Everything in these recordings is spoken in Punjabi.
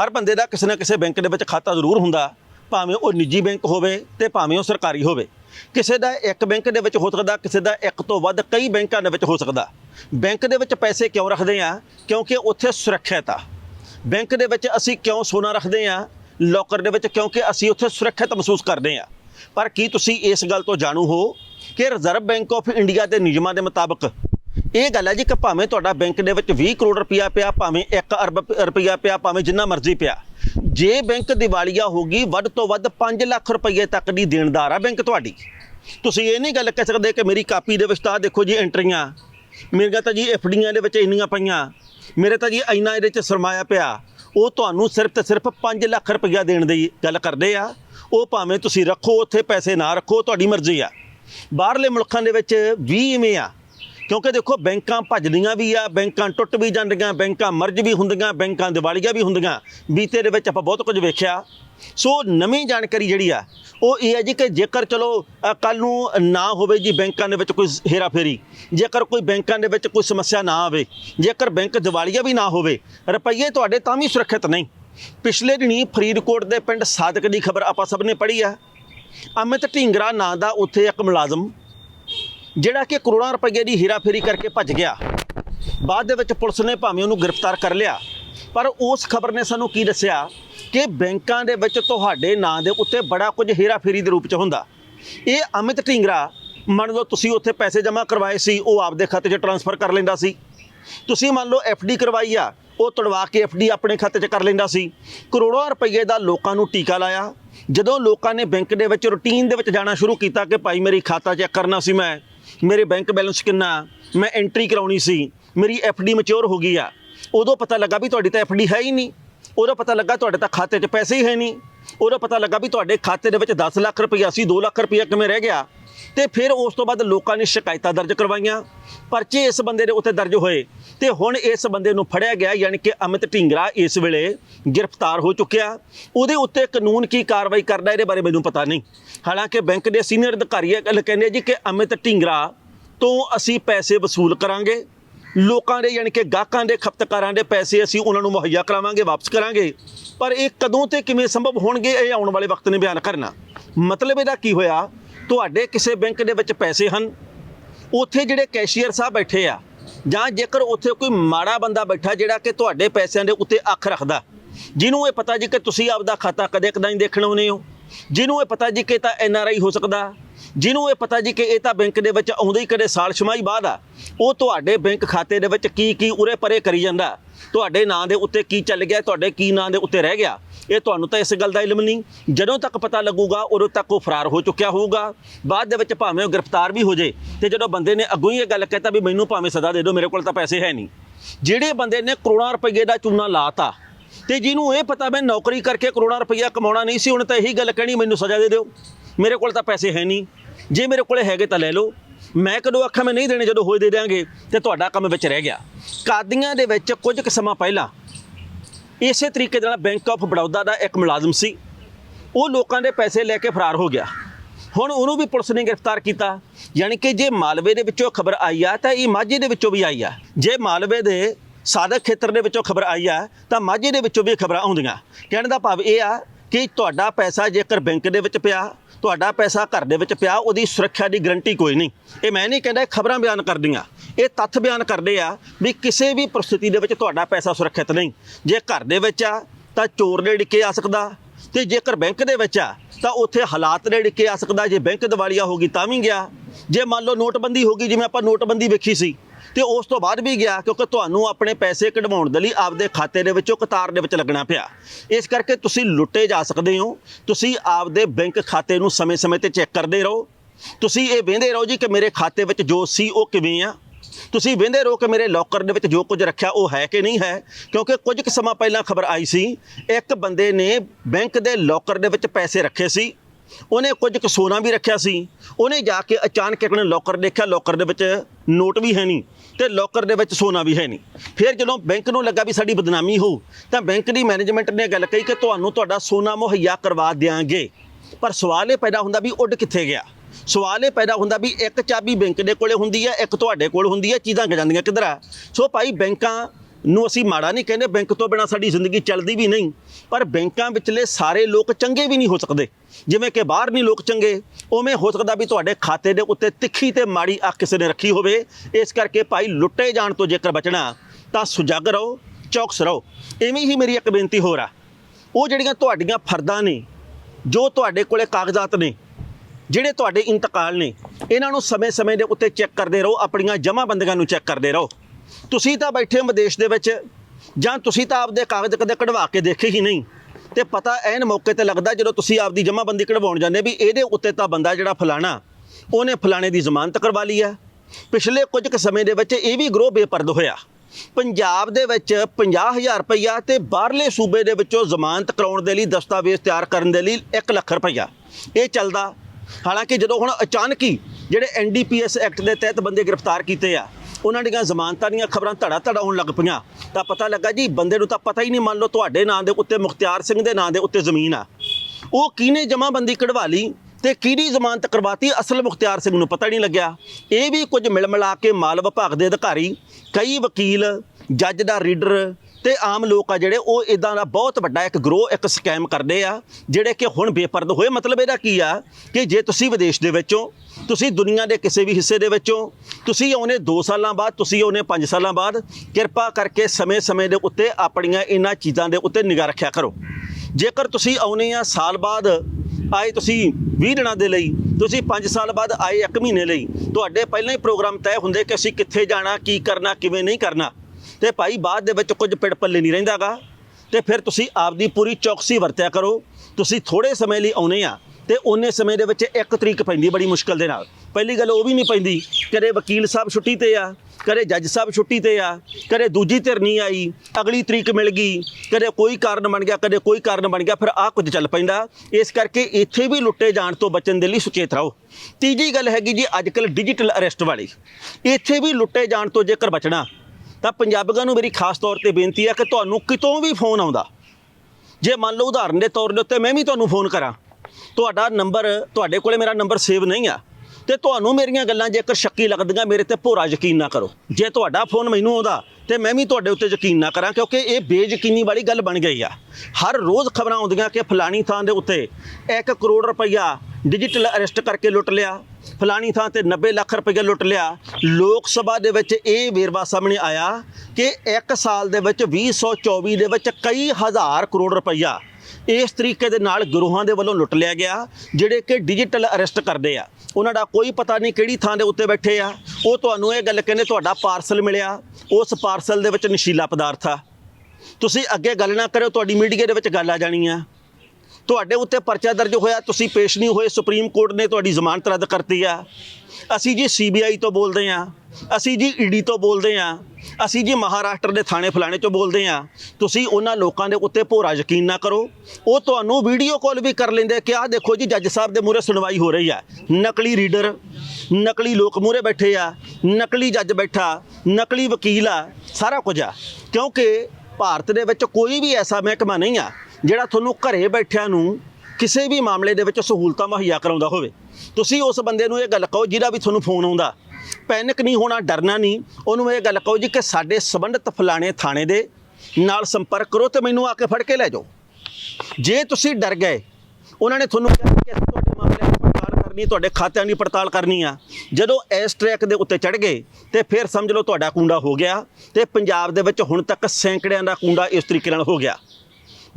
ਹਰ ਬੰਦੇ ਦਾ ਕਿਸੇ ਨਾ ਕਿਸੇ ਬੈਂਕ ਦੇ ਵਿੱਚ ਖਾਤਾ ਜ਼ਰੂਰ ਹੁੰਦਾ, ਭਾਵੇਂ ਉਹ ਨਿੱਜੀ ਬੈਂਕ ਹੋਵੇ ਤੇ ਭਾਵੇਂ ਉਹ ਸਰਕਾਰੀ ਹੋਵੇ। ਕਿਸੇ ਦਾ ਇੱਕ ਬੈਂਕ ਦੇ ਵਿੱਚ ਹੋ ਸਕਦਾ, ਕਿਸੇ ਦਾ ਇੱਕ ਤੋਂ ਵੱਧ ਕਈ ਬੈਂਕਾਂ ਦੇ ਵਿੱਚ ਹੋ ਸਕਦਾ। ਬੈਂਕ ਦੇ ਵਿੱਚ ਪੈਸੇ ਕਿਉਂ ਰੱਖਦੇ ਆ? ਕਿਉਂਕਿ ਉੱਥੇ ਸੁਰੱਖਿਅਤ ਆ। ਬੈਂਕ ਦੇ ਵਿੱਚ ਅਸੀਂ ਕਿਉਂ ਸੋਨਾ ਰੱਖਦੇ ਆ? ਲੋਕਰ ਦੇ ਵਿੱਚ ਕਿਉਂਕਿ ਅਸੀਂ ਉੱਥੇ ਸੁਰੱਖਿਅਤ ਮਹਿਸੂਸ ਕਰਦੇ ਆ। ਪਰ ਕੀ ਤੁਸੀਂ ਇਸ ਗੱਲ ਤੋਂ ਜਾਣੂ ਹੋ ਕਿ ਰਿਜ਼ਰਵ ਬੈਂਕ ਆਫ ਇੰਡੀਆ ਦੇ ਨਿਯਮਾਂ ਦੇ ਮੁਤਾਬਕ ਇਹ ਗੱਲ ਹੈ ਜੀ ਕਿ ਭਾਵੇਂ ਤੁਹਾਡਾ ਬੈਂਕ ਦੇ ਵਿੱਚ 20 ਕਰੋੜ ਰੁਪਇਆ ਪਿਆ, ਭਾਵੇਂ 1 ਅਰਬ ਰੁਪਇਆ ਪਿਆ, ਭਾਵੇਂ ਜਿੰਨਾ ਮਰਜ਼ੀ ਪਿਆ, ਜੇ ਬੈਂਕ ਦਿਵਾਲੀਆ ਗਈ, ਵੱਧ ਤੋਂ ਵੱਧ 5 ਲੱਖ ਰੁਪਏ ਤੱਕ ਦੀ ਦੇਣਦਾਰ ਆ ਬੈਂਕ ਤੁਹਾਡੀ। ਤੁਸੀਂ ਇਹ ਨਹੀਂ ਗੱਲ ਕਹਿ ਸਕਦੇ ਕਿ ਮੇਰੀ ਕਾਪੀ ਦੇ ਵਿੱਚ ਤਾਂ ਦੇਖੋ ਜੀ ਐਂਟਰੀਆਂ ਮੇਰੀਆਂ ਤਾਂ ਜੀ ਐਫਡੀਆਂ ਦੇ ਵਿੱਚ ਇੰਨੀਆਂ ਪਈਆਂ, ਮੇਰੇ ਤਾਂ ਜੀ ਇੰਨਾ ਇਹਦੇ 'ਚ ਸਰਮਾਇਆ ਪਿਆ, ਉਹ ਤੁਹਾਨੂੰ ਸਿਰਫ ਤੇ ਸਿਰਫ 5 ਲੱਖ ਰੁਪਇਆ ਦੇਣ ਦੀ ਗੱਲ ਕਰਦੇ ਆ, ਉਹ ਭਾਵੇਂ ਤੁਸੀਂ ਰੱਖੋ, ਉੱਥੇ ਪੈਸੇ ਨਾ ਰੱਖੋ, ਤੁਹਾਡੀ ਮਰਜ਼ੀ ਆ। ਬਾਹਰਲੇ ਮੁਲਕਾਂ ਦੇ ਵਿੱਚ ਵੀ ਇਵੇਂ ਆ ਕਿਉਂਕਿ ਦੇਖੋ ਬੈਂਕਾਂ ਭੱਜਦੀਆਂ ਵੀ ਆ, ਬੈਂਕਾਂ ਟੁੱਟ ਵੀ ਜਾਂਦੀਆਂ, ਬੈਂਕਾਂ ਮਰਜ ਵੀ ਹੁੰਦੀਆਂ, ਬੈਂਕਾਂ ਦਿਵਾਲੀਆਂ ਵੀ ਹੁੰਦੀਆਂ। ਬੀਤੇ ਦੇ ਵਿੱਚ ਆਪਾਂ ਬਹੁਤ ਕੁਝ ਵੇਖਿਆ। ਸੋ ਨਵੀਂ ਜਾਣਕਾਰੀ ਜਿਹੜੀ ਆ, ਉਹ ਇਹ ਹੈ ਜੀ ਕਿ ਜੇਕਰ ਚਲੋ ਕੱਲ ਨੂੰ ਨਾ ਹੋਵੇ ਜੀ ਬੈਂਕਾਂ ਦੇ ਵਿੱਚ ਕੋਈ ਹੇਰਾਫੇਰੀ, ਜੇਕਰ ਕੋਈ ਬੈਂਕਾਂ ਦੇ ਵਿੱਚ ਕੋਈ ਸਮੱਸਿਆ ਨਾ ਆਵੇ, ਜੇਕਰ ਬੈਂਕ ਦਿਵਾਲੀਆ ਵੀ ਨਾ ਹੋਵੇ, ਰੁਪਈਏ ਤੁਹਾਡੇ ਤਾਂ ਵੀ ਸੁਰੱਖਿਅਤ ਨਹੀਂ। ਪਿਛਲੇ ਦਿਨੀ ਫਰੀਦਕੋਟ ਦੇ ਪਿੰਡ ਸਾਦਕ ਦੀ ਖਬਰ ਆਪਾਂ ਸਭ ਨੇ ਪੜ੍ਹੀ ਆ। ਅਮਿਤ ਢੀਂਗਰਾ ਨਾਂ ਦਾ ਉੱਥੇ ਇੱਕ ਮੁਲਾਜ਼ਮ ਜਿਹੜਾ ਕਿ ਕਰੋੜਾਂ ਰੁਪਏ ਦੀ ਹੀਰਾਫੇਰੀ ਕਰਕੇ ਭੱਜ ਗਿਆ। ਬਾਅਦ ਦੇ ਵਿੱਚ ਪੁਲਿਸ ਨੇ ਭਾਵੇਂ ਉਹਨੂੰ ਗ੍ਰਿਫਤਾਰ ਕਰ ਲਿਆ, ਪਰ ਉਸ ਖਬਰ ਨੇ ਸਾਨੂੰ ਕੀ ਦੱਸਿਆ ਕਿ ਬੈਂਕਾਂ ਦੇ ਵਿੱਚ ਤੁਹਾਡੇ ਨਾਂ ਦੇ ਉੱਤੇ ਬੜਾ ਕੁਝ ਹੀਰਾਫੇਰੀ ਦੇ ਰੂਪ ਚ ਹੁੰਦਾ। ਇਹ ਅਮਿਤ ਢੀਂਗਰਾ, ਮੰਨ ਲਓ ਤੁਸੀਂ ਉੱਥੇ ਪੈਸੇ ਜਮ੍ਹਾਂ ਕਰਵਾਏ ਸੀ, ਉਹ ਆਪਦੇ ਖਾਤੇ 'ਚ ਟਰਾਂਸਫਰ ਕਰ ਲੈਂਦਾ ਸੀ। ਤੁਸੀਂ ਮੰਨ ਲਓ ਡੀ ਕਰਵਾਈ ਆ, ਉਹ ਤੜਵਾ ਕੇ ਡੀ ਆਪਣੇ ਖਾਤੇ 'ਚ ਕਰ ਲੈਂਦਾ ਸੀ। ਕਰੋੜਾਂ ਰੁਪਏ ਦਾ ਲੋਕਾਂ ਨੂੰ ਟੀਕਾ ਲਾਇਆ। ਜਦੋਂ ਲੋਕਾਂ ਨੇ ਬੈਂਕ ਦੇ ਵਿੱਚ ਰੁਟੀਨ ਦੇ ਵਿੱਚ ਜਾਣਾ ਸ਼ੁਰੂ ਕੀਤਾ ਕਿ ਭਾਈ ਮੇਰੀ ਖਾਤਾ ਚੈੱਕ ਕਰਨਾ ਸੀ ਮੈਂ ਮੇਰੇ ਬੈਂਕ ਬੈਲੈਂਸ ਕਿੰਨਾ ਮੈਂ ਐਂਟਰੀ ਕਰਾਉਣੀ ਸੀ। ਮੇਰੀ ਡੀ ਮੈਚੁਰ ਹੋ ਗਈ ਆ। ਉਦੋਂ ਪਤਾ ਲੱਗਾ ਵੀ ਤੁਹਾਡੀ ਤਾਂ ਡੀ ਹੈ ਹੀ ਨਹੀਂ। ਉਦੋਂ ਪਤਾ ਲੱਗਾ ਤੁਹਾਡੇ ਤਾਂ ਖਾਤੇ 'ਚ ਪੈਸੇ ਹੀ ਹੈ ਨਹੀਂ। ਉਦੋਂ ਪਤਾ ਲੱਗਾ ਵੀ ਤੁਹਾਡੇ ਖਾਤੇ ਦੇ ਵਿੱਚ 10 ਲੱਖ ਰੁਪਈਆ ਸੀ 2 ਲੱਖ ਰੁਪਈਆ ਕਿਵੇਂ ਰਹਿ ਗਿਆ? ਤੇ ਫਿਰ ਉਸ ਤੋਂ ਬਾਅਦ ਲੋਕਾਂ ਨੇ ਸ਼ਿਕਾਇਤਾਂ ਦਰਜ ਕਰਵਾਈਆਂ। ਪਰਚੇ ਇਸ ਬੰਦੇ ਦੇ ਉੱਤੇ ਦਰਜ ਹੋਏ। ਤੇ ਹੁਣ ਇਸ ਬੰਦੇ ਨੂੰ ਫੜਿਆ ਗਿਆ, ਯਾਨੀ ਕਿ ਅਮਿਤ ਢਿੰਗਰਾ ਇਸ ਵੇਲੇ ਗ੍ਰਿਫਤਾਰ ਹੋ ਚੁੱਕਿਆ। ਉਹਦੇ ਉੱਤੇ ਕਾਨੂੰਨ ਕੀ ਕਾਰਵਾਈ ਕਰਦਾ, ਇਹਦੇ ਬਾਰੇ ਮੈਨੂੰ ਪਤਾ ਨਹੀਂ। ਹਾਲਾਂਕਿ ਬੈਂਕ ਦੇ ਸੀਨੀਅਰ ਅਧਿਕਾਰੀ ਇਹ ਗੱਲ ਕਹਿੰਦੇ ਜੀ ਕਿ ਅਮਿਤ ਢਿੰਗਰਾ ਤੋਂ ਅਸੀਂ ਪੈਸੇ ਵਸੂਲ ਕਰਾਂਗੇ। ਲੋਕਾਂ ਦੇ ਯਾਨੀ ਕਿ ਗਾਹਕਾਂ ਦੇ ਖਪਤਕਾਰਾਂ ਦੇ ਪੈਸੇ ਅਸੀਂ ਉਹਨਾਂ ਨੂੰ ਮੁਹੱਈਆ ਕਰਾਵਾਂਗੇ, ਵਾਪਸ ਕਰਾਂਗੇ। ਪਰ ਇਹ ਕਦੋਂ ਤੇ ਕਿਵੇਂ ਸੰਭਵ ਹੋਣਗੇ, ਇਹ ਆਉਣ ਵਾਲੇ ਵਕਤ ਨੇ ਬਿਆਨ ਕਰਨਾ। ਮਤਲਬ ਇਹਦਾ ਕੀ ਹੋਇਆ? ਤੁਹਾਡੇ ਕਿਸੇ ਬੈਂਕ ਦੇ ਵਿੱਚ ਪੈਸੇ ਹਨ। ਉੱਥੇ ਜਿਹੜੇ ਕੈਸ਼ੀਅਰ ਸਾਹਿਬ ਬੈਠੇ ਆ, ਜਾਂ ਜੇਕਰ ਉੱਥੇ ਕੋਈ ਮਾੜਾ ਬੰਦਾ ਬੈਠਾ ਜਿਹੜਾ ਕਿ ਤੁਹਾਡੇ ਪੈਸਿਆਂ ਦੇ ਉੱਤੇ ਅੱਖ ਰੱਖਦਾ, ਜਿਹਨੂੰ ਇਹ ਪਤਾ ਜੀ ਕਿ ਤੁਸੀਂ ਆਪਦਾ ਖਾਤਾ ਕਦੇ ਕਦਾਈ ਦੇਖਣ ਆਉਨੇ ਹੋ। ਜਿਹਨੂੰ ਇਹ ਪਤਾ ਜੀ ਕਿ ਇਹ ਤਾਂ ਐਨ ਆਰ ਆਈ ਹੋ ਸਕਦਾ, ਜਿਹਨੂੰ ਇਹ ਪਤਾ ਜੀ ਕਿ ਇਹ ਤਾਂ ਬੈਂਕ ਦੇ ਵਿੱਚ ਆਉਂਦੇ ਹੀ ਕਦੇ ਸਾਲ ਛਮਾਈ ਬਾਅਦ ਆ, ਉਹ ਤੁਹਾਡੇ ਬੈਂਕ ਖਾਤੇ ਦੇ ਵਿੱਚ ਕੀ ਕੀ ਉਰੇ ਪਰੇ ਕਰੀ ਜਾਂਦਾ, ਤੁਹਾਡੇ ਨਾਂ ਦੇ ਉੱਤੇ ਕੀ ਚੱਲ ਗਿਆ, ਤੁਹਾਡੇ ਕੀ ਨਾਂ ਦੇ ਉੱਤੇ ਰਹਿ ਗਿਆ, ਇਹ ਤੁਹਾਨੂੰ ਤਾਂ ਇਸ ਗੱਲ ਦਾ ਇਲਮ ਨਹੀਂ, ਜਦੋਂ ਤੱਕ ਪਤਾ ਲੱਗੂਗਾ, ਉਦੋਂ ਤੱਕ ਉਹ ਫਰਾਰ ਹੋ ਚੁੱਕਿਆ ਹੋਊਗਾ, ਬਾਅਦ ਦੇ ਵਿੱਚ ਭਾਵੇਂ ਉਹ ਗ੍ਰਿਫਤਾਰ ਵੀ ਹੋ ਜੇ, ਤੇ ਜਦੋਂ ਬੰਦੇ ਨੇ ਅੱਗੋਂ ਹੀ ਇਹ ਗੱਲ ਕਹਿਤਾ ਵੀ ਮੈਨੂੰ ਭਾਵੇਂ ਸਜ਼ਾ ਦੇ ਦਿਓ, ਮੇਰੇ ਕੋਲ ਤਾਂ ਪੈਸੇ ਹੈ ਨਹੀਂ। ਜਿਹੜੇ ਬੰਦੇ ਨੇ ਕਰੋੜਾਂ ਰੁਪਏ ਦਾ ਚੂਨਾ ਲਾਤਾ ਤੇ ਜਿਹਨੂੰ ਇਹ ਪਤਾ ਮੈਂ ਨੌਕਰੀ ਕਰਕੇ ਕਰੋੜਾਂ ਰੁਪਈਆ ਕਮਾਉਣਾ ਨਹੀਂ ਸੀ, ਹੁਣ ਤਾਂ ਇਹੀ ਗੱਲ ਕਹਿਣੀ, ਮੈਨੂੰ ਸਜ਼ਾ ਦੇ ਦਿਓ। ਮੇਰੇ ਕੋਲ ਤਾਂ ਪੈਸੇ ਹੈ ਨਹੀਂ। ਜੇ ਮੇਰੇ ਕੋਲੇ ਹੈਗੇ ਤਾਂ ਲੈ ਲਓ। ਮੈਂ ਕਦੋਂ ਆਖਾਂ, ਮੈਂ ਨਹੀਂ ਦੇਣੇ, ਜਦੋਂ ਹੋਏ ਦੇ ਦਿਆਂਗੇ, ਤੇ ਤੁਹਾਡਾ ਕੰਮ ਵਿੱਚ ਰਹਿ ਗਿਆ। ਕਾਦੀਆਂ ਦੇ ਵਿੱਚ ਕੁਝ ਕੁ ਸਮਾਂ ਪਹਿਲਾਂ ਇਸੇ ਤਰੀਕੇ ਦੇ ਨਾਲ ਬੈਂਕ ਆਫ ਬੜੌਦਾ ਦਾ ਇੱਕ ਮੁਲਾਜ਼ਮ ਸੀ। ਉਹ ਲੋਕਾਂ ਦੇ ਪੈਸੇ ਲੈ ਕੇ ਫਰਾਰ ਹੋ ਗਿਆ। ਹੁਣ ਉਹਨੂੰ ਵੀ ਪੁਲਿਸ ਨੇ ਗ੍ਰਿਫਤਾਰ ਕੀਤਾ। ਯਾਨੀ ਕਿ ਜੇ ਮਾਲਵੇ ਦੇ ਵਿੱਚੋਂ ਖਬਰ ਆਈ ਆ, ਤਾਂ ਇਹ ਮਾਝੇ ਦੇ ਵਿੱਚੋਂ ਵੀ ਆਈ ਆ। ਜੇ ਮਾਲਵੇ ਦੇ ਸਾਦਕ ਖੇਤਰ ਦੇ ਵਿੱਚੋਂ ਖਬਰ ਆਈ ਆ, ਤਾਂ ਮਾਝੇ ਦੇ ਵਿੱਚੋਂ ਵੀ ਖਬਰਾਂ ਆਉਂਦੀਆਂ। ਕਹਿਣ ਦਾ ਭਾਵ ਇਹ ਆ ਕਿ ਤੁਹਾਡਾ ਪੈਸਾ ਜੇਕਰ ਬੈਂਕ ਦੇ ਵਿੱਚ ਪਿਆ, ਤੁਹਾਡਾ ਪੈਸਾ ਘਰ ਦੇ ਵਿੱਚ ਪਿਆ, ਉਹਦੀ ਸੁਰੱਖਿਆ ਦੀ ਗਰੰਟੀ ਕੋਈ ਨਹੀਂ। ਇਹ ਮੈਂ ਨਹੀਂ ਕਹਿੰਦਾ ਖਬਰਾਂ ਬਿਆਨ ਕਰਦੀਆਂ। ਇਹ ਤੱਥ ਬਿਆਨ ਕਰਦੇ ਆ ਵੀ ਕਿਸੇ ਵੀ ਪਰਿਸਥਿਤੀ ਦੇ ਵਿੱਚ ਤੁਹਾਡਾ ਪੈਸਾ ਸੁਰੱਖਿਅਤ ਨਹੀਂ। ਜੇ ਘਰ ਦੇ ਵਿੱਚ ਆ, ਤਾਂ ਚੋਰ ਦੇ ਡਿੱਕੇ ਆ ਸਕਦਾ। ਤੇ ਜੇਕਰ ਬੈਂਕ ਦੇ ਵਿੱਚ ਆ, ਤਾਂ ਉੱਥੇ ਹਾਲਾਤ ਨੇ ਡਿੱਕੇ ਆ ਸਕਦਾ। ਜੇ ਬੈਂਕ ਦਿਵਾਲੀਆ ਹੋ ਗਈ ਤਾਂ ਵੀ ਗਿਆ। ਜੇ ਮੰਨ ਲਓ ਨੋਟਬੰਦੀ ਹੋ ਗਈ, ਜਿਵੇਂ ਆਪਾਂ ਨੋਟਬੰਦੀ ਵੇਖੀ ਸੀ। ਤੇ ਉਸ ਤੋਂ ਬਾਅਦ ਵੀ ਗਿਆ ਕਿਉਂਕਿ ਤੁਹਾਨੂੰ ਆਪਣੇ ਪੈਸੇ ਕਢਵਾਉਣ ਦੇ ਲਈ ਆਪਦੇ ਖਾਤੇ ਦੇ ਵਿੱਚੋਂ ਕਤਾਰ ਦੇ ਵਿੱਚ ਲੱਗਣਾ ਪਿਆ। ਇਸ ਕਰਕੇ ਤੁਸੀਂ ਲੁੱਟੇ ਜਾ ਸਕਦੇ ਹੋ। ਤੁਸੀਂ ਆਪਦੇ ਬੈਂਕ ਖਾਤੇ ਨੂੰ ਸਮੇਂ-ਸਮੇਂ ਤੇ ਚੈੱਕ ਕਰਦੇ ਰਹੋ। ਤੁਸੀਂ ਇਹ ਵੇਂਦੇ ਰਹੋ ਜੀ ਕਿ ਮੇਰੇ ਖਾਤੇ ਵਿੱਚ ਜੋ ਸੀ ਉਹ ਕਿਵੇਂ ਆ। ਤੁਸੀਂ ਵੇਂਦੇ ਰਹੋ ਕਿ ਮੇਰੇ ਲੋਕਰ ਦੇ ਵਿੱਚ ਜੋ ਕੁਝ ਰੱਖਿਆ ਉਹ ਹੈ ਕਿ ਨਹੀਂ ਹੈ। ਕਿਉਂਕਿ ਕੁਝ ਕੁ ਸਮਾਂ ਪਹਿਲਾਂ ਖਬਰ ਆਈ ਸੀ, ਇੱਕ ਬੰਦੇ ਨੇ ਬੈਂਕ ਦੇ ਲੋਕਰ ਦੇ ਵਿੱਚ ਪੈਸੇ ਰੱਖੇ ਸੀ। ਉਹਨੇ ਕੁਝ ਕੁ ਸੋਨਾ ਵੀ ਰੱਖਿਆ ਸੀ। ਉਹਨੇ ਜਾ ਕੇ ਅਚਾਨਕ ਇੱਕ ਨੇ ਲੋਕਰ ਦੇਖਿਆ, ਲੋਕਰ ਦੇ ਵਿੱਚ ਨੋਟ ਵੀ ਹੈ ਨਹੀਂ। ਤੇ ਲੋਕਰ ਦੇ ਵਿੱਚ ਸੋਨਾ ਵੀ ਹੈ ਨਹੀਂ। ਫਿਰ ਜਦੋਂ ਬੈਂਕ ਨੂੰ ਲੱਗਾ ਵੀ ਸਾਡੀ ਬਦਨਾਮੀ ਹੋਊ, ਤਾਂ ਬੈਂਕ ਦੀ ਮੈਨੇਜਮੈਂਟ ਨੇ ਗੱਲ ਕਹੀ ਕਿ ਤੁਹਾਨੂੰ ਤੁਹਾਡਾ ਸੋਨਾ ਮੁਹੱਈਆ ਕਰਵਾ ਦਿਆਂਗੇ। ਪਰ ਸਵਾਲ ਇਹ ਪੈਦਾ ਹੁੰਦਾ ਵੀ ਉੱਡ ਕਿੱਥੇ ਗਿਆ? ਸਵਾਲ ਇਹ ਪੈਦਾ ਹੁੰਦਾ ਵੀ ਇੱਕ ਚਾਬੀ ਬੈਂਕ ਦੇ ਕੋਲੇ ਹੁੰਦੀ ਹੈ, ਇੱਕ ਤੁਹਾਡੇ ਕੋਲ ਹੁੰਦੀ ਹੈ, ਚੀਜ਼ਾਂ ਗ ਜਾਂਦੀਆਂ ਕਿੱਧਰ ਆ? ਸੋ ਭਾਈ ਬੈਂਕਾਂ ਨੂੰ ਅਸੀਂ ਮਾੜਾ ਨਹੀਂ ਕਹਿੰਦੇ, ਬੈਂਕ ਤੋਂ ਬਿਨਾ ਸਾਡੀ ਜ਼ਿੰਦਗੀ ਚੱਲਦੀ ਵੀ ਨਹੀਂ। ਪਰ ਬੈਂਕਾਂ ਵਿਚਲੇ ਸਾਰੇ ਲੋਕ ਚੰਗੇ ਵੀ ਨਹੀਂ ਹੋ ਸਕਦੇ। ਜਿਵੇਂ ਕਿ ਬਾਹਰ ਨਹੀਂ ਲੋਕ ਚੰਗੇ, ਉਵੇਂ ਹੋ ਸਕਦਾ ਵੀ ਤੁਹਾਡੇ ਖਾਤੇ ਦੇ ਉੱਤੇ ਤਿੱਖੀ ਤੇ ਮਾੜੀ ਅੱਖ ਕਿਸੇ ਨੇ ਰੱਖੀ ਹੋਵੇ। ਇਸ ਕਰਕੇ ਭਾਈ ਲੁੱਟੇ ਜਾਣ ਤੋਂ ਜੇਕਰ ਬਚਣਾ, ਤਾਂ ਸੁਜਗ ਰਹੋ, ਚੌਕਸ ਰਹੋ। ਐਵੇਂ ਹੀ ਮੇਰੀ ਇੱਕ ਬੇਨਤੀ ਹੋਰ ਆ। ਉਹ ਜਿਹੜੀਆਂ ਤੁਹਾਡੀਆਂ ਫਰਦਾਂ ਨੇ, ਜੋ ਤੁਹਾਡੇ ਕੋਲੇ ਕਾਗਜ਼ਾਤ ਨੇ, ਜਿਹੜੇ ਤੁਹਾਡੇ ਇੰਤਕਾਲ ਨੇ, ਇਹਨਾਂ ਨੂੰ ਸਮੇਂ-ਸਮੇਂ ਦੇ ਉੱਤੇ ਚੈੱਕ ਕਰਦੇ ਰਹੋ, ਆਪਣੀਆਂ ਜਮ੍ਹਾਂਬੰਦੀਆਂ ਨੂੰ ਚੈੱਕ ਕਰਦੇ ਰਹੋ। ਤੁਸੀਂ ਤਾਂ ਬੈਠੇ ਹੋ ਵਿਦੇਸ਼ ਦੇ ਵਿੱਚ, ਜਾਂ ਤੁਸੀਂ ਤਾਂ ਆਪਦੇ ਕਾਗਜ਼ ਕਦੇ ਕਢਵਾ ਕੇ ਦੇਖੇ ਹੀ ਨਹੀਂ। ਤੇ ਪਤਾ ਐਨ ਮੌਕੇ ਤੇ ਲੱਗਦਾ ਜਦੋਂ ਤੁਸੀਂ ਆਪਦੀ ਜਮ੍ਹਾਂਬੰਦੀ ਕਢਵਾਉਣ ਜਾਂਦੇ ਵੀ ਇਹਦੇ ਉੱਤੇ ਤਾਂ ਬੰਦਾ ਜਿਹੜਾ ਫਲਾਣਾ, ਉਹਨੇ ਫਲਾਣੇ ਦੀ ਜ਼ਮਾਨਤ ਕਰਵਾ ਲਈ ਹੈ। ਪਿਛਲੇ ਕੁਝ ਕੁ ਸਮੇਂ ਦੇ ਵਿੱਚ ਇਹ ਵੀ ਗਰੋਹ ਬੇਪਰਦ ਹੋਇਆ। ਪੰਜਾਬ ਦੇ ਵਿੱਚ 50000 ਰੁਪਈਆ ਤੇ ਬਾਹਰਲੇ ਸੂਬੇ ਦੇ ਵਿੱਚੋਂ ਜ਼ਮਾਨਤ ਕਰਾਉਣ ਦੇ ਲਈ ਦਸਤਾਵੇਜ਼ ਤਿਆਰ ਕਰਨ ਦੇ ਲਈ 1 ਲੱਖ ਰੁਪਈਆ। ਇਹ ਚੱਲਦਾ। ਹਾਲਾਂਕਿ ਜਦੋਂ ਹੁਣ ਅਚਾਨਕ ਹੀ ਜਿਹੜੇ ਐਨਡੀਪੀਐਸ ਐਕਟ ਦੇ ਤਹਿਤ ਬੰਦੇ ਗ੍ਰਿਫਤਾਰ ਕੀਤੇ ਆ ਉਹਨਾਂ ਦੀਆਂ ਜ਼ਮਾਨਤਾਂ ਦੀਆਂ ਖਬਰਾਂ ਧੜਾ ਧੜਾ ਹੋਣ ਲੱਗ ਪਈਆਂ। ਤਾਂ ਪਤਾ ਲੱਗਾ ਜੀ, ਬੰਦੇ ਨੂੰ ਤਾਂ ਪਤਾ ਹੀ ਨਹੀਂ, ਮੰਨ ਲਓ ਤੁਹਾਡੇ ਨਾਂ ਦੇ ਉੱਤੇ ਮੁਖਤਿਆਰ ਸਿੰਘ ਦੇ ਨਾਂ ਦੇ ਉੱਤੇ ਜ਼ਮੀਨ ਆ। ਉਹ ਕਿਹਨੇ ਜਮ੍ਹਾਂਬੰਦੀ ਕਢਵਾ ਲਈ ਤੇ ਕਿਹਦੀ ਜ਼ਮਾਨਤ ਕਰਵਾਤੀ, ਅਸਲ ਮੁਖਤਿਆਰ ਸਿੰਘ ਨੂੰ ਪਤਾ ਨਹੀਂ ਲੱਗਿਆ। ਇਹ ਵੀ ਕੁਝ ਮਿਲ ਮਿਲਾ ਕੇ ਮਾਲ ਵਿਭਾਗ ਦੇ ਅਧਿਕਾਰੀ, ਕਈ ਵਕੀਲ, ਜੱਜ ਦਾ ਰੀਡਰ ਤੇ ਆਮ ਲੋਕ ਆ ਜਿਹੜੇ, ਉਹ ਇਦਾਂ ਦਾ ਬਹੁਤ ਵੱਡਾ ਇੱਕ ਗਰੋਹ, ਇੱਕ ਸਕੈਮ ਕਰਦੇ ਆ, ਜਿਹੜੇ ਕਿ ਹੁਣ ਬੇਪਰਦ ਹੋਏ। ਮਤਲਬ ਇਹਦਾ ਕੀ ਆ ਕਿ ਜੇ ਤੁਸੀਂ ਵਿਦੇਸ਼ ਦੇ ਵਿੱਚੋਂ ਤੁਸੀਂ ਦੁਨੀਆ ਦੇ ਕਿਸੇ ਵੀ ਹਿੱਸੇ ਦੇ ਵਿੱਚੋਂ, ਤੁਸੀਂ ਆਉਨੇ 2 ਸਾਲਾਂ ਬਾਅਦ, ਤੁਸੀਂ ਆਉਨੇ 5 ਸਾਲਾਂ ਬਾਅਦ, ਕਿਰਪਾ ਕਰਕੇ ਸਮੇਂ-ਸਮੇਂ ਦੇ ਉੱਤੇ ਆਪਣੀਆਂ ਇਹਨਾਂ ਚੀਜ਼ਾਂ ਦੇ ਉੱਤੇ ਨਿਗਾਹ ਰੱਖਿਆ ਕਰੋ। ਜੇਕਰ ਤੁਸੀਂ ਆਉਨੇ ਆ ਸਾਲ ਬਾਅਦ ਆਏ ਤੁਸੀਂ 20 ਦਿਨਾਂ ਦੇ ਲਈ, ਤੁਸੀਂ 5 ਸਾਲ ਬਾਅਦ ਆਏ 1 ਮਹੀਨੇ ਲਈ, ਤੁਹਾਡੇ ਪਹਿਲਾਂ ਹੀ ਪ੍ਰੋਗਰਾਮ ਤੈਅ ਹੁੰਦੇ ਕਿ ਅਸੀਂ ਕਿੱਥੇ ਜਾਣਾ, ਕੀ ਕਰਨਾ, ਕਿਵੇਂ ਨਹੀਂ ਕਰਨਾ। ਤੇ ਭਾਈ ਬਾਅਦ ਦੇ ਵਿੱਚ ਕੁਝ ਪਿੜ ਪੱਲੇ ਨਹੀਂ ਰਹਿੰਦਾਗਾ। ਤੇ ਫਿਰ ਤੁਸੀਂ ਆਪਦੀ ਪੂਰੀ ਚੌਕਸੀ ਵਰਤਿਆ ਕਰੋ। ਤੁਸੀਂ ਥੋੜੇ ਸਮੇਂ ਲਈ ਆਉਨੇ ਆ। ਤੇ ਉਹਨੇ ਸਮੇਂ ਦੇ ਵਿੱਚ ਇੱਕ ਤਰੀਕ ਪੈਂਦੀ ਬੜੀ ਮੁਸ਼ਕਲ ਦੇ ਨਾਲ। ਪਹਿਲੀ ਗੱਲ ਉਹ ਵੀ ਨਹੀਂ ਪੈਂਦੀ, ਕਦੇ ਵਕੀਲ ਸਾਹਿਬ ਛੁੱਟੀ ਤੇ ਆ, ਕਦੇ ਜੱਜ ਸਾਹਿਬ ਛੁੱਟੀ ਤੇ ਆ, ਕਦੇ ਦੂਜੀ ਧਿਰ ਨਹੀਂ ਆਈ, ਅਗਲੀ ਤਰੀਕ ਮਿਲ ਗਈ, ਕਦੇ ਕੋਈ ਕਾਰਨ ਬਣ ਗਿਆ, ਕਦੇ ਕੋਈ ਕਾਰਨ ਬਣ ਗਿਆ, ਫਿਰ ਆਹ ਕੁਝ ਚੱਲ ਪੈਂਦਾ। ਇਸ ਕਰਕੇ ਇੱਥੇ ਵੀ ਲੁੱਟੇ ਜਾਣ ਤੋਂ ਬਚਣ ਦੇ ਲਈ ਸੁਚੇਤ ਰਹੋ। ਤੀਜੀ ਗੱਲ ਹੈਗੀ ਜੀ ਅੱਜ ਕੱਲ ਡਿਜੀਟਲ ਅਰੈਸਟ ਵਾਲੀ। ਇੱਥੇ ਵੀ ਲੁੱਟੇ ਜਾਣ ਤੋਂ ਜੇਕਰ ਬਚਣਾ, ਤਾਂ ਪੰਜਾਬੀਆਂ ਨੂੰ ਮੇਰੀ ਖਾਸ ਤੌਰ ਤੇ ਬੇਨਤੀ ਹੈ ਕਿ ਤੁਹਾਨੂੰ ਕਿਤੋਂ ਵੀ ਫੋਨ ਆਉਂਦਾ। ਜੇ ਮੰਨ ਲਓ ਉਦਾਹਰਨ ਦੇ ਤੌਰ ਦੇ ਉੱਤੇ ਮੈਂ ਵੀ ਤੁਹਾਨੂੰ ਫੋਨ ਕਰਾਂ ਤੁਹਾਡਾ ਨੰਬਰ, ਤੁਹਾਡੇ ਕੋਲੇ ਮੇਰਾ ਨੰਬਰ ਸੇਵ ਨਹੀਂ ਆ। ਤੇ ਤੁਹਾਨੂੰ ਮੇਰੀਆਂ ਗੱਲਾਂ ਜੇਕਰ ਸ਼ੱਕੀ ਲੱਗਦੀਆਂ, ਮੇਰੇ ਤੇ ਭੋਰਾ ਯਕੀਨ ਨਾ ਕਰੋ। ਜੇ ਤੁਹਾਡਾ ਫੋਨ ਮੈਨੂੰ ਆਉਂਦਾ, ਤੇ ਮੈਂ ਵੀ ਤੁਹਾਡੇ ਉੱਤੇ ਯਕੀਨ ਨਾ ਕਰਾਂ, ਕਿਉਂਕਿ ਇਹ ਬੇਯਕੀਨੀ ਵਾਲੀ ਗੱਲ ਬਣ ਗਈ ਆ। ਹਰ ਰੋਜ਼ ਖਬਰਾਂ ਆਉਂਦੀਆਂ ਕਿ ਫਲਾਣੀ ਥਾਂ ਦੇ ਉੱਤੇ 1 ਕਰੋੜ ਰੁਪਈਆ ਡਿਜੀਟਲ ਅਰੈਸਟ ਕਰਕੇ ਲੁੱਟ ਲਿਆ। ਫਲਾਣੀ ਥਾਂ ਤੇ 90 ਲੱਖ ਰੁਪਈਆ ਲੁੱਟ ਲਿਆ। ਲੋਕ ਸਭਾ ਦੇ ਵਿੱਚ ਇਹ ਵੇਰਵਾ ਸਾਹਮਣੇ ਆਇਆ ਕਿ 1 ਸਾਲ ਦੇ ਵਿੱਚ 2024 ਦੇ ਵਿੱਚ ਕਈ ਹਜ਼ਾਰ ਕਰੋੜ ਰੁਪਈਆ ਇਸ ਤਰੀਕੇ ਦੇ ਨਾਲ ਗੁਰੂਆਂ ਦੇ ਵੱਲੋਂ ਲੁੱਟ ਲਿਆ ਗਿਆ, ਜਿਹੜੇ ਕਿ ਡਿਜੀਟਲ ਅਰੈਸਟ ਕਰਦੇ ਆ। ਉਹਨਾਂ ਦਾ ਕੋਈ ਪਤਾ ਨਹੀਂ ਕਿਹੜੀ ਥਾਂ ਦੇ ਉੱਤੇ ਬੈਠੇ ਆ। ਉਹ ਤੁਹਾਨੂੰ ਇਹ ਗੱਲ ਕਹਿੰਦੇ ਤੁਹਾਡਾ ਪਾਰਸਲ ਮਿਲਿਆ। ਉਸ ਪਾਰਸਲ ਦੇ ਵਿੱਚ ਨਸ਼ੀਲਾ ਪਦਾਰਥ ਆ। ਤੁਸੀਂ ਅੱਗੇ ਗੱਲ ਨਾ ਕਰਿਓ, ਤੁਹਾਡੀ ਮੀਡੀਆ ਦੇ ਵਿੱਚ ਗੱਲ ਆ ਜਾਣੀ ਆ। ਤੁਹਾਡੇ ਉੱਤੇ ਪਰਚਾ ਦਰਜ ਹੋਇਆ, ਤੁਸੀਂ ਪੇਸ਼ ਨਹੀਂ ਹੋਏ, ਸੁਪਰੀਮ ਕੋਰਟ ਨੇ ਤੁਹਾਡੀ ਜ਼ਮਾਨਤ ਰੱਦ ਕਰਤੀ ਆ। ਅਸੀਂ ਜੀ ਸੀਬੀਆਈ ਤੋਂ ਬੋਲਦੇ ਆ। ਅਸੀਂ ਜੀ ਈਡੀ ਤੋਂ ਬੋਲਦੇ ਆ ਅਸੀਂ ਜੀ ਮਹਾਰਾਸ਼ਟਰ ਦੇ ਥਾਣੇ ਫਲਾਣੇ 'ਚੋਂ ਬੋਲਦੇ ਆ ਤੁਸੀਂ ਉਹਨਾਂ ਲੋਕਾਂ ਦੇ ਉੱਤੇ ਭੋਰਾ ਯਕੀਨ ਨਾ ਕਰੋ। ਉਹ ਤੁਹਾਨੂੰ ਵੀਡੀਓ ਕਾਲ ਵੀ ਕਰ ਲੈਂਦੇ ਕਿ ਆਹ ਦੇਖੋ ਜੀ, ਜੱਜ ਸਾਹਿਬ ਦੇ ਮੂਹਰੇ ਸੁਣਵਾਈ ਹੋ ਰਹੀ ਆ। ਨਕਲੀ ਰੀਡਰ, ਨਕਲੀ ਲੋਕ ਮੂਹਰੇ ਬੈਠੇ ਆ, ਨਕਲੀ ਜੱਜ ਬੈਠਾ, ਨਕਲੀ ਵਕੀਲ ਆ, ਸਾਰਾ ਕੁਝ ਆ। ਕਿਉਂਕਿ ਭਾਰਤ ਦੇ ਵਿੱਚ ਕੋਈ ਵੀ ਐਸਾ ਮਹਿਕਮਾ ਨਹੀਂ ਆ ਜਿਹੜਾ ਤੁਹਾਨੂੰ ਘਰੇ ਬੈਠਿਆਂ ਨੂੰ ਕਿਸੇ ਵੀ ਮਾਮਲੇ ਦੇ ਵਿੱਚ ਸਹੂਲਤਾਂ ਮੁਹੱਈਆ ਕਰਾਉਂਦਾ ਹੋਵੇ। ਤੁਸੀਂ ਉਸ ਬੰਦੇ ਨੂੰ ਇਹ ਗੱਲ ਕਹੋ ਜਿਹਦਾ ਵੀ ਤੁਹਾਨੂੰ ਫੋਨ ਆਉਂਦਾ। ਪੈਨਿਕ ਨਹੀਂ ਹੋਣਾ, ਡਰਨਾ ਨਹੀਂ। ਉਹਨੂੰ ਇਹ ਗੱਲ ਕਹੋ ਜੀ ਕਿ ਸਾਡੇ ਸੰਬੰਧਿਤ ਫਲਾਣੇ ਥਾਣੇ ਦੇ ਨਾਲ ਸੰਪਰਕ ਕਰੋ ਤੇ ਮੈਨੂੰ ਆ ਕੇ ਫੜ ਕੇ ਲੈ ਜਾਓ। ਜੇ ਤੁਸੀਂ ਡਰ ਗਏ, ਉਹਨਾਂ ਨੇ ਤੁਹਾਨੂੰ ਕਿਹਾ ਕਿ ਅਸੀਂ ਤੁਹਾਡੇ ਮਾਮਲਿਆਂ ਦੀ ਪੜਤਾਲ ਕਰਨੀ ਤੁਹਾਡੇ ਖਾਤਿਆਂ ਦੀ ਪੜਤਾਲ ਕਰਨੀ ਆ। ਜਦੋਂ ਇਸ ਟਰੈਕ ਦੇ ਉੱਤੇ ਚੜ ਗਏ ਤੇ ਫਿਰ ਸਮਝ ਲਓ ਤੁਹਾਡਾ ਕੁੰਡਾ ਹੋ ਗਿਆ ਤੇ ਪੰਜਾਬ ਦੇ ਵਿੱਚ ਹੁਣ ਤੱਕ ਸੈਂਕੜਿਆਂ ਦਾ ਕੁੰਡਾ ਇਸ ਤਰੀਕੇ ਨਾਲ ਹੋ ਗਿਆ।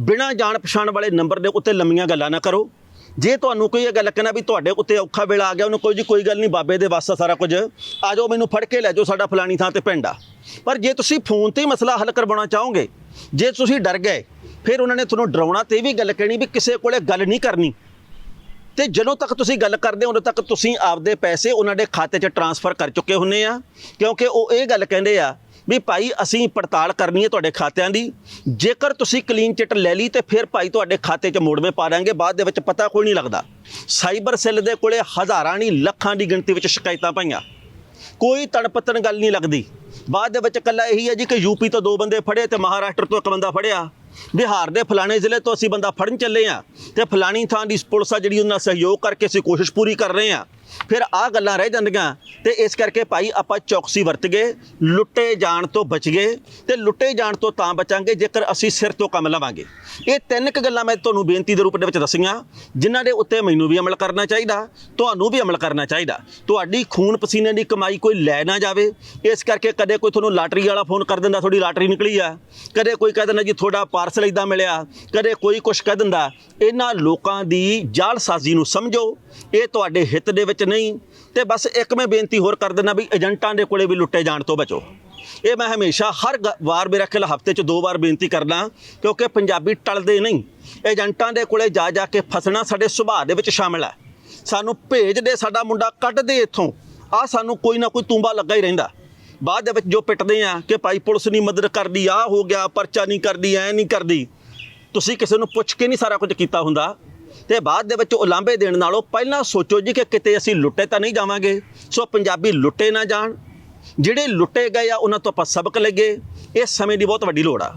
ਬਿਨਾਂ ਜਾਣ ਪਛਾਣ ਵਾਲੇ ਨੰਬਰ ਦੇ ਉੱਤੇ ਲੰਮੀਆਂ ਗੱਲਾਂ ਨਾ ਕਰੋ। ਜੇ ਤੁਹਾਨੂੰ ਕੋਈ ਇਹ ਗੱਲ ਕਹਿਣਾ ਵੀ ਤੁਹਾਡੇ ਉੱਤੇ ਔਖਾ ਵੇਲਾ ਆ ਗਿਆ, ਉਹਨੂੰ ਕੋਈ ਜੀ ਕੋਈ ਗੱਲ ਨਹੀਂ, ਬਾਬੇ ਦੇ ਵਾਸਾ ਸਾਰਾ ਕੁਝ। ਆ ਜਾਓ, ਮੈਨੂੰ ਫੜ ਕੇ ਲੈ ਜਾਓ ਸਾਡਾ ਫਲਾਣੀ ਥਾਂ ਤੇ ਪਿੰਡ ਆ। ਪਰ ਜੇ ਤੁਸੀਂ ਫੋਨ ਤੇ ਮਸਲਾ ਹੱਲ ਕਰਵਾਉਣਾ ਚਾਹੋਗੇ, ਜੇ ਤੁਸੀਂ ਡਰ ਗਏ, ਫਿਰ ਉਹਨਾਂ ਨੇ ਤੁਹਾਨੂੰ ਡਰਾਉਣਾ ਤੇ ਇਹ ਵੀ ਗੱਲ ਕਹਿਣੀ ਵੀ ਕਿਸੇ ਕੋਲੇ ਗੱਲ ਨਹੀਂ ਕਰਨੀ। ਤੇ ਜਦੋਂ ਤੱਕ ਤੁਸੀਂ ਗੱਲ ਕਰਦੇ ਹੋ, ਉਦੋਂ ਤੱਕ ਤੁਸੀਂ ਆਪਦੇ ਪੈਸੇ ਉਹਨਾਂ ਦੇ ਖਾਤੇ 'ਚ ਟਰਾਂਸਫਰ ਕਰ ਚੁੱਕੇ ਹੁੰਨੇ ਆ। ਕਿਉਂਕਿ ਉਹ ਇਹ ਗੱਲ ਕਹਿੰਦੇ ਆ ਵੀ ਭਾਈ ਅਸੀਂ ਪੜਤਾਲ ਕਰਨੀ ਹੈ ਤੁਹਾਡੇ ਖਾਤਿਆਂ ਦੀ। ਜੇਕਰ ਤੁਸੀਂ ਕਲੀਨ ਚਿੱਟ ਲੈ ਲਈ ਤੇ ਫਿਰ ਭਾਈ ਤੁਹਾਡੇ ਖਾਤੇ 'ਚ ਮੋੜਵੇਂ ਪਾ ਦਾਂਗੇ ਬਾਅਦ ਦੇ ਵਿੱਚ ਪਤਾ ਕੋਈ ਨਹੀਂ ਲੱਗਦਾ। ਸਾਈਬਰ ਸੈੱਲ ਦੇ ਕੋਲੇ ਹਜ਼ਾਰਾਂ ਨਹੀਂ, ਲੱਖਾਂ ਦੀ ਗਿਣਤੀ ਵਿੱਚ ਸ਼ਿਕਾਇਤਾਂ ਪਈਆਂ। ਕੋਈ ਤੜਪਤਨ ਗੱਲ ਨਹੀਂ ਲੱਗਦੀ। ਬਾਅਦ ਦੇ ਵਿੱਚ ਕੱਲਾ ਇਹੀ ਹੈ ਜੀ ਕਿ ਯੂਪੀ ਤੋਂ ਦੋ ਬੰਦੇ ਫੜੇ ਤੇ ਮਹਾਰਾਸ਼ਟਰ ਤੋਂ ਇੱਕ ਬੰਦਾ ਫੜਿਆ। ਬਿਹਾਰ ਦੇ ਫਲਾਣੇ ਜ਼ਿਲ੍ਹੇ ਤੋਂ ਅਸੀਂ ਬੰਦਾ ਫੜਨ ਚੱਲੇ ਆ ਤੇ ਫਲਾਣੀ ਥਾਂ ਦੀ ਪੁਲਿਸ ਆ ਜਿਹੜੀ ਉਹਨਾਂ ਨਾਲ ਸਹਿਯੋਗ ਕਰਕੇ ਅਸੀਂ ਕੋਸ਼ਿਸ਼ ਪੂਰੀ ਕਰ ਰਹੇ ਆ ਫਿਰ ਆ ਗੱਲਾਂ ਰਹਿ ਜਾਂਦੀਆਂ ਤੇ ਇਸ ਕਰਕੇ ਭਾਈ ਆਪਾਂ ਚੌਕਸੀ ਵਰਤ ਗਏ, ਲੁੱਟੇ ਜਾਣ ਤੋਂ ਬਚ ਗਏ ਤੇ ਲੁੱਟੇ ਜਾਣ ਤੋਂ ਤਾਂ ਬਚਾਂਗੇ ਜੇਕਰ ਅਸੀਂ ਸਿਰ ਤੋਂ ਕੰਮ ਲਵਾਂਗੇ। ਇਹ ਤਿੰਨ ਕੁ ਗੱਲਾਂ ਮੈਂ ਤੁਹਾਨੂੰ ਬੇਨਤੀ ਦੇ ਰੂਪ ਦੇ ਵਿੱਚ ਦੱਸੀਆਂ, ਜਿਨ੍ਹਾਂ ਦੇ ਉੱਤੇ ਮੈਨੂੰ ਵੀ ਅਮਲ ਕਰਨਾ ਚਾਹੀਦਾ, ਤੁਹਾਨੂੰ ਵੀ ਅਮਲ ਕਰਨਾ ਚਾਹੀਦਾ। ਤੁਹਾਡੀ ਖੂਨ ਪਸੀਨੇ ਦੀ ਕਮਾਈ ਕੋਈ ਲੈ ਨਾ ਜਾਵੇ, ਇਸ ਕਰਕੇ ਕਦੇ ਕੋਈ ਤੁਹਾਨੂੰ ਲਾਟਰੀ ਵਾਲਾ ਫੋਨ ਕਰ ਦਿੰਦਾ, ਤੁਹਾਡੀ ਲਾਟਰੀ ਨਿਕਲੀ ਆ। ਕਦੇ ਕੋਈ ਕਹਿ ਦਿੰਦਾ ਜੀ ਤੁਹਾਡਾ ਪਾਰਸਲ ਇਦਾਂ ਮਿਲਿਆ, ਕਦੇ ਕੋਈ ਕੁਛ ਕਹਿ ਦਿੰਦਾ। ਇਹਨਾਂ ਲੋਕਾਂ ਦੀ ਜਾਲਸਾਜ਼ੀ ਨੂੰ ਸਮਝੋ ਇਹ ਤੁਹਾਡੇ ਹਿੱਤ ਦੇ ਵਿੱਚ ਨਹੀਂ। ਤੇ ਬਸ ਇੱਕ ਮੈਂ ਬੇਨਤੀ ਹੋਰ ਕਰ ਦਿੰਦਾ ਵੀ ਏਜੰਟਾਂ ਦੇ ਕੋਲੇ ਵੀ ਲੁੱਟੇ ਜਾਣ ਤੋਂ ਬਚੋ। ਇਹ ਮੈਂ ਹਮੇਸ਼ਾ ਹਰ ਗ- ਵਾਰ ਮੇਰਾ ਖਿਆਲ ਹਫ਼ਤੇ 'ਚ ਦੋ ਵਾਰ ਬੇਨਤੀ ਕਰਦਾ, ਕਿਉਂਕਿ ਪੰਜਾਬੀ ਟਲਦੇ ਨਹੀਂ। ਏਜੰਟਾਂ ਦੇ ਕੋਲੇ ਜਾ ਜਾ ਕੇ ਫਸਣਾ ਸਾਡੇ ਸੁਭਾਅ ਦੇ ਵਿੱਚ ਸ਼ਾਮਿਲ ਹੈ। ਸਾਨੂੰ ਭੇਜ ਦੇ ਸਾਡਾ ਮੁੰਡਾ, ਕੱਢ ਦੇ ਇੱਥੋਂ। ਆ ਸਾਨੂੰ ਕੋਈ ਨਾ ਕੋਈ ਤੂੰਬਾ ਲੱਗਾ ਹੀ ਰਹਿੰਦਾ। ਬਾਅਦ ਦੇ ਵਿੱਚ ਜੋ ਪਿੱਟਦੇ ਆ ਕਿ ਭਾਈ ਪੁਲਿਸ ਨਹੀਂ ਮਦਦ ਕਰਦੀ ਆ ਹੋ ਗਿਆ, ਪਰਚਾ ਨਹੀਂ ਕਰਦੀ, ਐ ਨਹੀਂ ਕਰਦੀ। ਤੁਸੀਂ ਕਿਸੇ ਨੂੰ ਪੁੱਛ ਕੇ ਨਹੀਂ ਸਾਰਾ ਕੁਝ ਕੀਤਾ ਹੁੰਦਾ। ਤੇ ਬਾਅਦ ਦੇ ਵਿੱਚ ਉਲਾਂਭੇ ਦੇਣ ਨਾਲੋਂ ਪਹਿਲਾਂ ਸੋਚੋ ਜੀ ਕਿ ਕਿਤੇ ਅਸੀਂ ਲੁੱਟੇ ਤਾਂ ਨਹੀਂ ਜਾਵਾਂਗੇ। ਸੋ ਪੰਜਾਬੀ ਲੁੱਟੇ ਨਾ ਜਾਣ। ਜਿਹੜੇ ਲੁੱਟੇ ਗਏ ਆ, ਉਹਨਾਂ ਤੋਂ ਆਪਾਂ ਸਬਕ ਲਈਏ। ਇਸ ਸਮੇਂ ਦੀ ਬਹੁਤ ਵੱਡੀ ਲੋੜ ਆ।